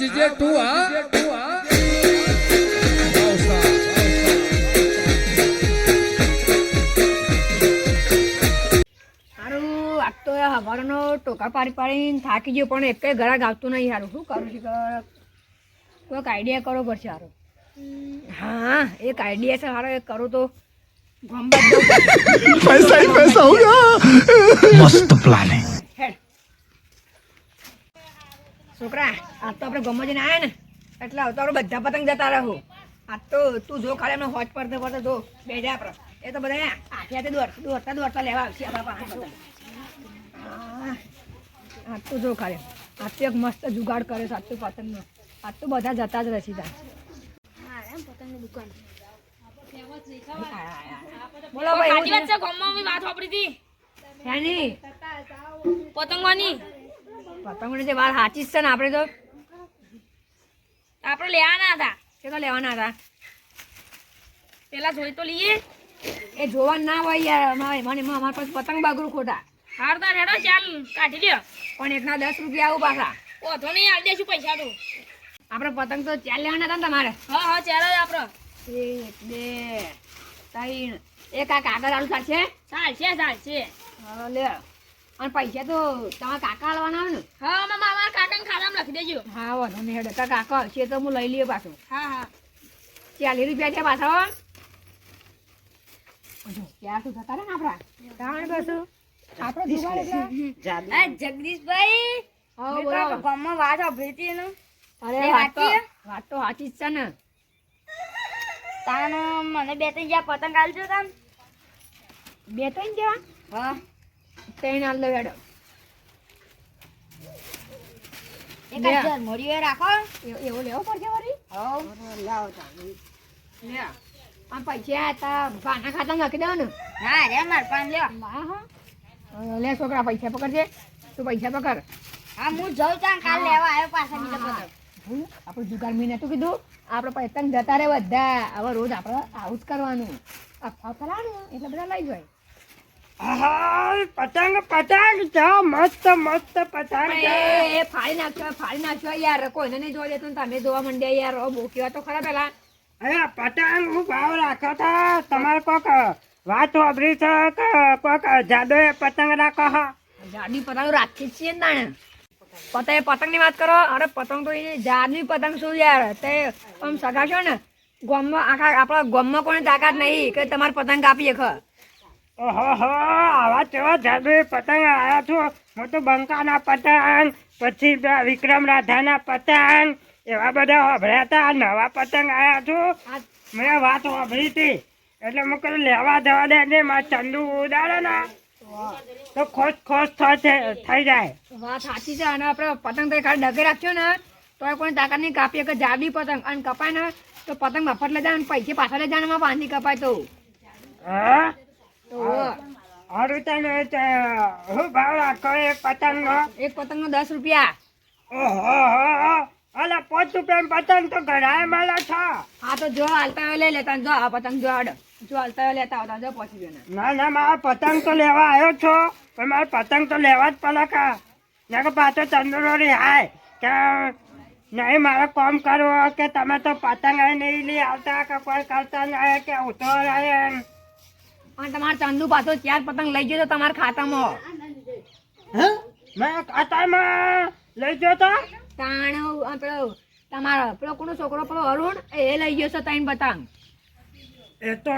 નાચજે તું હા સવારનો ટોકા પાડી પાડીને થાકી ગયો પણ એક ઘરાક ગાવતું નહીં સારું શું કરું છું કોઈક આઈડિયા કરો પડશે સારું હા એક આઈડિયા છે સારો એક કરો તો પૈસા પૈસા મસ્ત પ્લાન છોકરા આજ તો આપણે ગમે જઈને આવ્યા ને એટલે આવતા આપણે બધા પતંગ જતા રહું. આજ તો તું જો ખાલી એમને હોજ પડતે પડતે જો બે જાય આપણે. એ તો બધા આઠિયાથી દોડ દોડતા દોડતા લેવા આવશે આપણા પાસે. આજ તો જો ખાલી. આજ તો એક મસ્ત જુગાડ કરે છે આજ તો પતંગનો. આજ તો બધા જતા જ રહેશે ત્યાં. બોલો ભાઈ વાત વાપરી હતી? પતંગવાની? પતંગોની જે વાત સાચી જ છે ને આપણે તો આપણે લેવાના હતા. કેટલા લેવાના હતા? પેલા જોઈ તો લઈએ. એ જોવા ના હોય યાર અમારે મને એમાં અમારા પાસે પતંગ બાગરું ખોટા. હારતા હેડો ચાલ કાઢી લ્યો. પણ એકના દસ રૂપિયા આવું પાછા. ઓધો નહીં આવી દેશું પૈસા તો. આપણે પતંગ તો ચાર લેવાના હતા ને તમારે? હા હા ચાલો જ આપણો. એક બે ત્રણ. એક આ કાગળ આલુ ચાલશે? ચાલશે ચાલશે. હા, લે અને પૈસા તો તમારા કાકા આલવાના આવે ને? હા મામા અમારા કાકાને ખાતામાં લખી દેજો. હા વાંધો નહીં હેડે. કાકા હશે તો હું લઈ લઈએ પાછું. હા હા. ચાલીસ રૂપિયા છે પાછા. ત્યાં શું થતા ને આપણા? કારણ બસું આપણો દિવાળી જગદીશભાઈ? હા, બોલો. ગામમાં વાત સાંભળી હતી એનું. અરે વાત તો વાત તો સાચી જ છે ને. તાન મને બે ત્રણ જ્યાં પતંગ આલજો તાન બે ત્રણ જેવા હા. ત્રણ આલ દો એક લે. હજાર રાખો. એવો એવો લેવો પડશે વળી હા લાવો લે આ પૈસા હતા બાના ખાતામાં નાખી દેવાનું. ના રે માર પાન લ્યો. લા હા. લે છોકરા પૈસા પકડજે. તું પૈસા પકડ. હા હું જઉં તાન કાલ લેવા આવ્યો પાછા બીજા હા. આપણે જુગાર મહિને નતું કીધું. આપણે પૈસા જતા રહે બધા. હવે રોજ આપણે આવું જ કરવાનું. અફવા ફેલાવાનું એટલે બધા લઈ જાય. પતંગ પતંગ છે મસ્ત મસ્ત પતંગ. છે એ એ ફાડી નાખ્યો ફાડી નાખ્યો યાર કોઈને નહીં જોવા દેતું તમે જોવા માંડ્યા યાર બોક્યો તો ખરા પેલા. અરે પતંગ હું ભાવ રાખ્યો તો તમારે કોક વાત વાપરી છે કે કોક જાદો પતંગ રાખો હા? જાડી પતંગ રાખી છીએ ને તાણે. પતંગ પતંગની વાત કરો અરે પતંગ તો એ જાડની પતંગ શું યાર તે આમ સગાશો ને ગોમમાં આખા આપણા ગોમમાં કોઈ તાકાત નહીં કે તમારે પતંગ કાપીએ ખ ઓહો આવા કેવા જાદુ પતંગ આવ્યા છો? હું તો બંકાના પતંગ પછી વિક્રમ રાધાના પતંગ એવા બધા વાપર્યા હતા નવા પતંગ આવ્યા છો? મેં વાત વાપરી હતી. એટલે મેં કહ્યું લેવા દેવા દે ને મારે ચંદુ ઉડાડે ને. તો ખોશ ખોશ થશે થઈ જાય. વાત સાચી છે અને આપણે પતંગ તો ખાલી ડગે રાખ્યો ને તો કોઈ તાકાત નહીં કાપીએ કે જાડી પતંગ. અને કપાય ને તો પતંગ મફત લઈ જાય અને પૈસે પાછા લઈ જાય એમાં કપાય તો. હા? તો હારું તને તે હું ભાવ રાખો? એક પતંગનો? એક પતંગનો દસ રૂપિયા. ઓહો હો અલા પાંચ રૂપિયા પતંગ તો ઘણા મળે છે. હા તો જો હાલતા હોય લઈ લેતા જો આ પતંગ જો આડ જો હાલતા હોય લેતા આવતા જો પહોંચી ગયો ના. ના મારા પતંગ તો લેવા આવ્યો છો પણ મારે પતંગ તો લેવા જ પડે કા ના કે પાછો તંદુરી હાય કે નહીં મારે કામ કરવો કે તમે તો પતંગ નહીં લઈ આવતા કે કોઈ કરતા નહીં કે ઉતરો રહે એમ. અને તમારે ચંદુ પાછો ચાર પતંગ લઈ જજો તમારા ખાતામાં. હે? મેં ખાતામાં લઈ ગયો તો? તાણ પેલો તમારો પેલો કોનો છોકરો પેલો અરુણ એ લઈ ગયો છે ત્રણ પતંગ. એ તો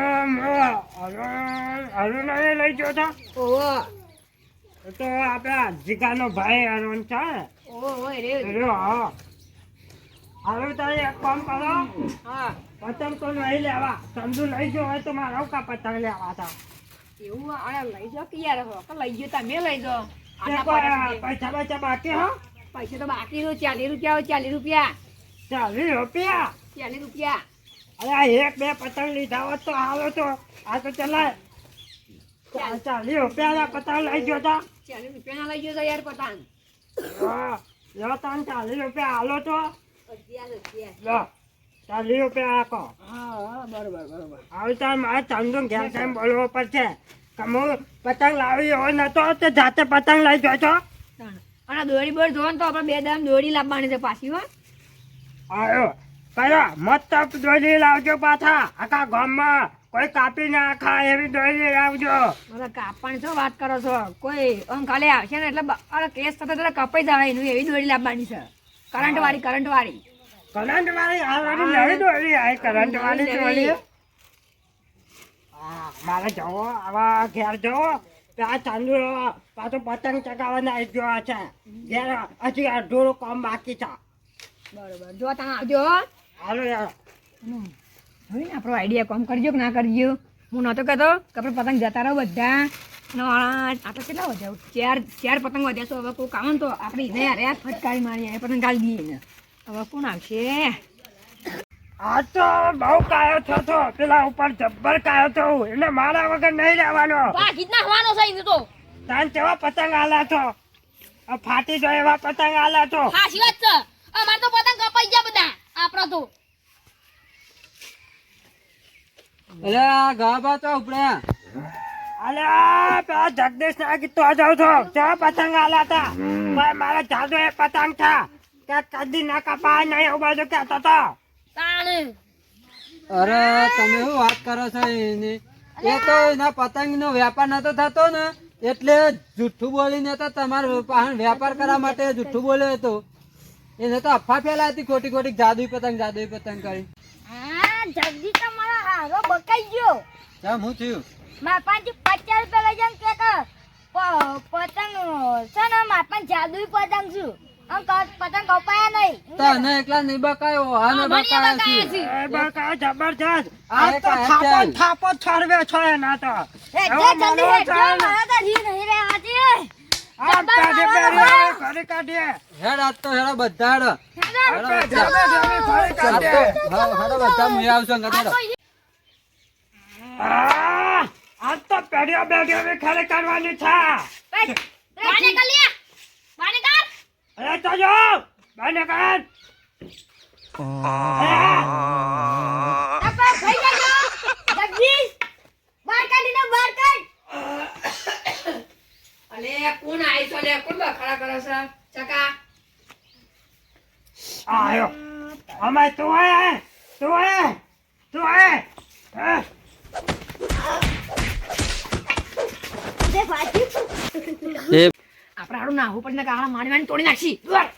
અરુણ એ લઈ ગયો તો? ઓહો. એ તો આપણા જીગાનો ભાઈ અરુણ છે. ઓહો રે રે હા. હવે તારે એક કામ કરો. હા. પતંગ તો નહીં લેવા. સમજુ લઈ જો હોય તો મારા કા પતંગ લેવા હતા. એવું અરે લઈ જો કે યાર હો. કે લઈ ગયો તમે લઈ પરસથી. પૈસા પૈસા બાકી હો? પૈસા તો બાકી છે ચાલીસ રૂપિયા હોય ચાલીસ રૂપિયા. ચાલીસ રૂપિયા? ચાલીસ રૂપિયા. અરે આ એક બે પતંગ લીધા હોત તો આવો તો. આ તો ચલાય. ચાલીસ રૂપિયા પતંગ લઈ ગયો તા. ચાલીસ રૂપિયા ના લઈ ગયો તા યાર પતંગ. હા લો તમે ચાલીસ રૂપિયા હાલો તો. અગિયાર રૂપિયા. લો ચાલીસ રૂપિયા આપો. હા હા બરોબર બરોબર. આવી તો મારે ચંદુ ઘેર ટાઈમ બોલવો પડશે. હું પતંગ લાવી હોય નતો તો જાતે પતંગ લઈ તાણ. અને દોરી બોર જોવો તો આપણે બે દામ દોરી લાવવાની છે પાછી હો. આયો. કયો? મસ્ત દોરી લાવજો પાછા. આખા ગામમાં કોઈ કાપી ના ખા એવી દોરી લાવજો. બધા કાપણ છો વાત કરો છો? કોઈ આમ ખાલી આવશે ને એટલે અરે કેસ થતા કપાઈ જાય એવી દોરી લાવવાની છે. કરંટ વાળી કરંટ વાળી કરંટ વાળી આ વાળી નવી દોરી આ કરંટ વાળી દોરી. હા મારે જવો આવા ઘેર જવો. ત્યાં ચાંદુ પાછો પતંગ ચગાવવાના આવી ગયો છે. ઘેર હજી અડધું કામ બાકી છે. બરોબર. જો તમે આવજો. હાલો યાર જોઈ આપણો આઈડિયા કોમ કરજો કે ના કરજો? હું નહોતો કહેતો કે આપણે પતંગ જતા રહો બધા. અને આ આ કેટલા વધ્યા? ચાર ચાર પતંગ વધ્યા છો. હવે કોઈ કામ તો આપણે એને યાર ફટકારી મારી પતંગ ગાળી દઈએ એને. હવે કોણ આવશે? આ તો બહુ કાયો થયો તો. પેલા ઉપર જબ્બર કાયો છો એટલે મારા વગર નહીં રહેવાનો. ભાગી જ છે તો. તાન કેવા પતંગ આલા છો? આ ફાટી જાય એવા પતંગ આલા વાત છે. અમાર તો પતંગ કપાઈ ગયા બધા. આપડા તો. અરે આ ગાભા તો ઉપડ્યા અલ્યા પેલા જગદીશ ના કીધું આ જાઉં છો. પતંગ આલા હતા? મારા જાદુ એ પતંગ છે કે કદી ના કપાય નહીં એવું બાજુ કહેતો તો. તાણ. અરે તમે શું વાત કરો છો એની? એ તો એના પતંગ નો વેપાર નતો થતો ને એટલે જુઠ્ઠું બોલીને તો તમારે વેપાર કરવા માટે જુઠ્ઠું બોલ્યો હતો. એને તો અફા ફેલાઈ હતી ખોટી ખોટી જાદુઈ પતંગ જાદુઈ પતંગ કરી. હા જલ્દી તો મારો હારો બકાઈ ગયો. હું થયું? મારા પાંચ પચાસ રૂપિયા લઈ જાઉં કે પ- પતંગ છે ને માપન જાદુઈ પતંગ છું. પતંગ કપાયા નહીં. તને એકલા નહીં બકાયો આને બકાયા છે એ બકા જબરજસ્ત. આ આ તો થાપો થાપો છોડવે છો એના તો. એ જલ્દી માનવો હેઠો, મારા તો જી નહીં રહેવાતી. આ જબર પેરી ઘરે કાઢીએ. હેડ આજ તો હેડો બધા હેડો. હેડો ઘરે હેડો. આ તો ખરે કરવાની છે. બાને કર લે. બાને કર. અરે તો જો બાને કાઢ તાપા થઈ જજો. જગદીશ, બહાર કાઢીને બહાર કાઢ. અલે કોણ આવી છો? લે કોણ બખાડા કરો છો? ચકા. આયો. અમે તું હે તું હે તું હે હે? જે પાછી. આપણે હાડું નાહવું પડે ને કાળા મારી મારી તોડી યાર